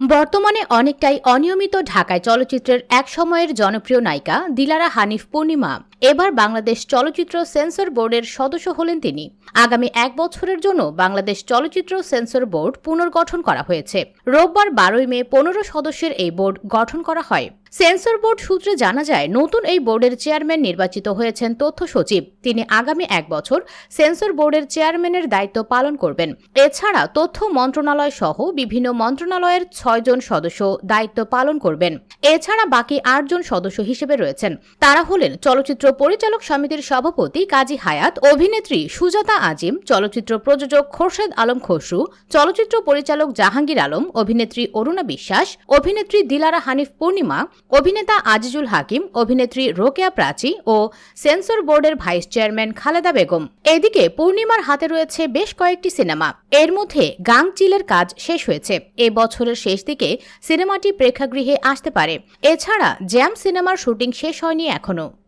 বর্তমানে অনেকটাই অনিয়মিত ঢাকায় চলচ্চিত্রের এক সময়ের জনপ্রিয় নায়িকা দিলারা হানিফ পূর্ণিমা। এবার বাংলাদেশ চলচ্চিত্র সেন্সর বোর্ডের সদস্য হলেন তিনি। আগামী এক বছরের জন্য বাংলাদেশ চলচ্চিত্র সেন্সর বোর্ড পুনর্গঠন করা হয়েছে। রোববার বারোই মে পনেরো সদস্যের এই বোর্ড গঠন করা হয়। সেন্সর বোর্ড সূত্রে জানা যায়, নতুন এই বোর্ডের চেয়ারম্যান নির্বাচিত হয়েছেন তথ্য সচিব। তিনি আগামী এক বছর সেন্সর বোর্ডের চেয়ারম্যানের দায়িত্ব পালন করবেন। এছাড়া তথ্য মন্ত্রণালয় সহ বিভিন্ন মন্ত্রণালয়ের ছয়জন সদস্য দায়িত্ব পালন করবেন। এছাড়া বাকি আটজন সদস্য হিসেবে রয়েছেন। তারা হলেন চলচ্চিত্র পরিচালক সমিতির সভাপতি কাজী হায়াত, অভিনেত্রী সুজাতা আজিম, চলচ্চিত্র প্রযোজক খোরশেদ আলম খসরু, চলচ্চিত্র পরিচালক জাহাঙ্গীর আলম, অভিনেত্রী অরুণা বিশ্বাস, অভিনেত্রী দিলারা হানিফ পূর্ণিমা, অভিনেতা আজিজুল হাকিম, অভিনেত্রী রোকেয়া প্রাচী ও সেন্সর বোর্ডের ভাইস চেয়ারম্যান খালেদা বেগম। এদিকে পূর্ণিমার হাতে রয়েছে বেশ কয়েকটি সিনেমা। এর মধ্যে গাং চিলের কাজ শেষ হয়েছে। এ বছরের শেষ দিকে সিনেমাটি প্রেক্ষাগৃহে আসতে পারে। এছাড়া জ্যাম সিনেমার শুটিং শেষ হয়নি এখনও